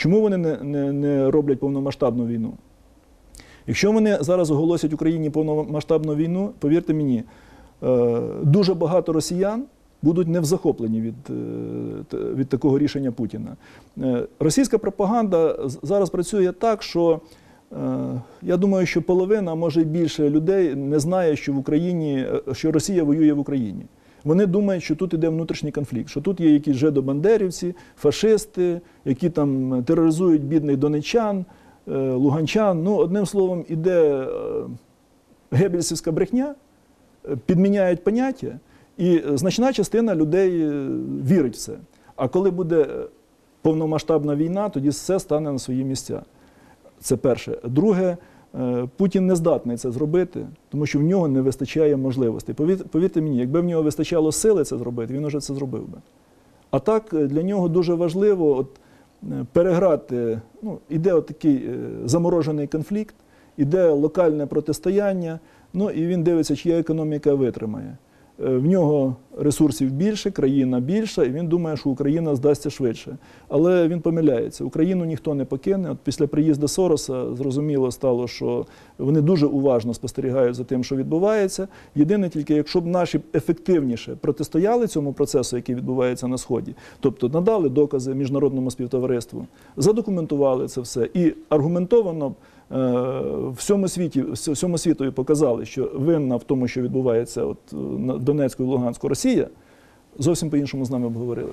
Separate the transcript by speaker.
Speaker 1: Чому вони не, не, не роблять повномасштабну війну? Якщо вони зараз оголосять Україні повномасштабну війну, повірте мені, е, дуже багато росіян будуть не в захоплені від, е, від такого рішення Путіна. Е, Російська пропаганда зараз працює так, що я думаю, що половина, а може більше людей не знає, що в Україні, що Росія воює в Україні. Вони думають, що тут іде внутрішній конфлікт, що тут є якісь жидобандерівці, фашисти, які там тероризують бідних донечан, е, луганчан. Ну, одним словом, іде е, гебельсівська брехня, е, підміняють поняття, і значна частина людей вірить в це. А коли буде повномасштабна війна, тоді все стане на свої місця. Це перше. Друге, Путін не здатний це зробити, тому що в нього не вистачає можливостей. Повірте мені, якби в нього вистачало сили це зробити, він уже це зробив би. А так е, для нього дуже важливо от, е, переграти. Ну, іде от такий е, заморожений конфлікт, іде локальне протистояння, ну і він дивиться, чия економіка витримає. Е, В нього ресурсів більше, країна більша, і він думає, що Україна здасться швидше. Але він помиляється. Україну ніхто не покине. От після приїзду Сороса зрозуміло стало, що вони дуже уважно спостерігають за тим, що відбувається. Єдине тільки, якщо б наші ефективніше протистояли цьому процесу, який відбувається на сході, тобто надали докази міжнародному співтовариству, задокументували це все і аргументовано е, всьому світі, всьому світові показали, що винна в тому, що відбувається от на Донецьку і Луганську Росія, зовсім по-іншому з нами б говорили.